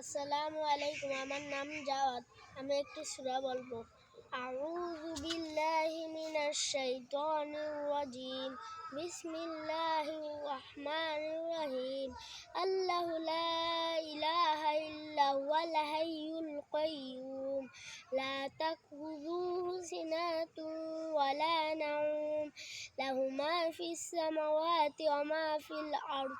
আসসালামু আলাইকুম আমার নাম জাওয়াদ আমি একটি সূরা বলবো আউযু বিল্লাহি মিনাশ শাইতানির রাজিম বিসমিল্লাহির রহমানির রহিম আল্লাহু লা ইলাহা ইল্লা হুয়াল হাইয়ুল কাইয়্যুম লা তাখুযুহু সিনাতুন ওয়ালা নাওম লাহু মা ফিস সামাওয়াতি ওয়া মা ফিল আরদ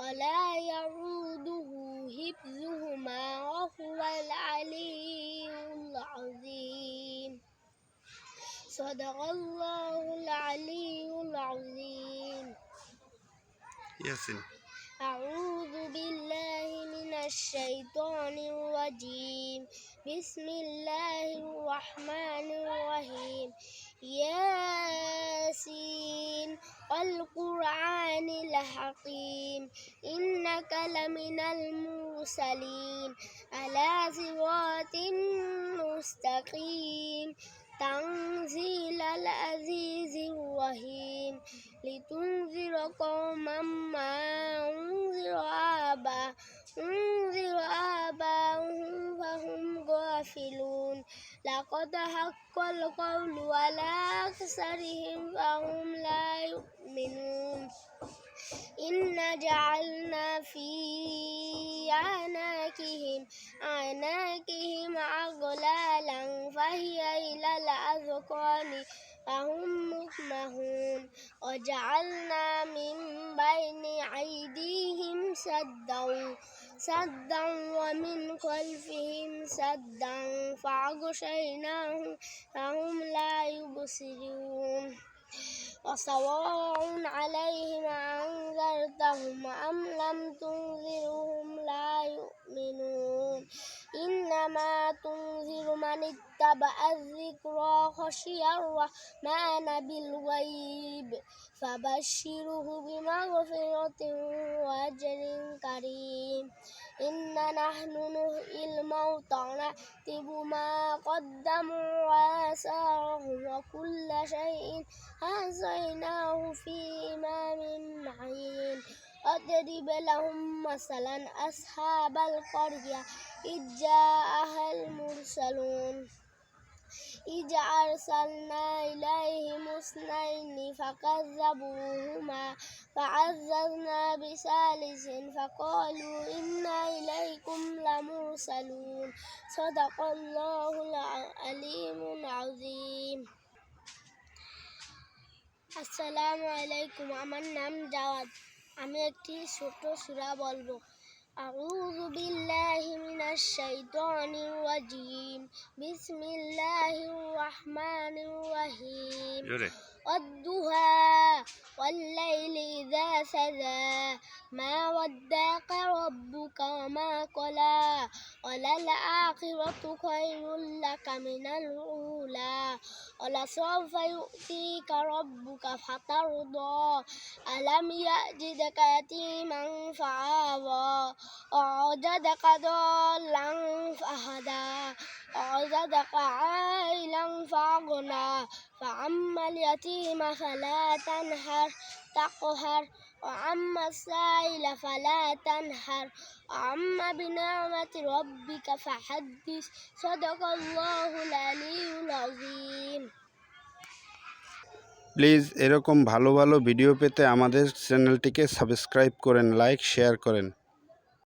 ولا يعوده حفظهما وهو العلي العظيم. صدق الله العلي العظيم. ياسين. أعوذ بالله من الشيطان الرجيم. بسم الله الرحمن الرحيم. ياسين. والقرآن الحكيم. إنك لمن المرسلين. على صراط مستقيم. تنزيل العزيز الرحيم. لتنذر قوما ما أنذر آباء أنذر آباؤهم فهم غافلون. لقد حق القول على أكثرهم فهم لا يؤمنون. إنا جعلنا في أعناقهم أعناقهم أغلالا فهي إلى الأذقان فهم مقمحون وجعلنا من بين أيديهم سدا سدا ومن خلفهم سدا فأغشيناهم فهم لا يبصرون. وسواء عليهم أنذرتهم أم لم تنذرهم لا يؤمنون. إنما تنذر من اتبع الذكر خشي الرحمن بالغيب فبشره بمغفرة وأجر كريم. إنا نحن نحيي الموتى ونكتب ما قدموا وآثارهم وكل شيء أحصيناه في إمام معين واضرب لهم مثلا أصحاب القرية إذ جاءها المرسلون إذ أرسلنا إليهم اثنين فكذبوهما فعززنا بثالث فقالوا إنا إليكم لمرسلون صدق الله العليم العظيم আসসালামু আলাইকুম আমার নাম জাওয়াদ আমি একটি ছোট সূরা বলবো أعوذ بالله من الشيطان الرجيم. بسم الله الرحمن الرحيم. والضحى والليل إذا سجى. ما ودعك ربك وما قلى وللآخرة خير لك من الأولى ولسوف يؤتيك ربك فترضى ألم يأجدك يتيما فآوى ووجدك ضالا فهدى ووجدك عائلا فأغنى فأما اليتيم فلا تنهر تقهر وأما السائل فلا تنهر وأما بنعمة ربك فحدث صدق الله العلي العظيم প্লিজ এরকম ভালো ভালো ভিডিও পেতে আমাদের চ্যানেলটিকে সাবস্ক্রাইব করেন লাইক শেয়ার করেন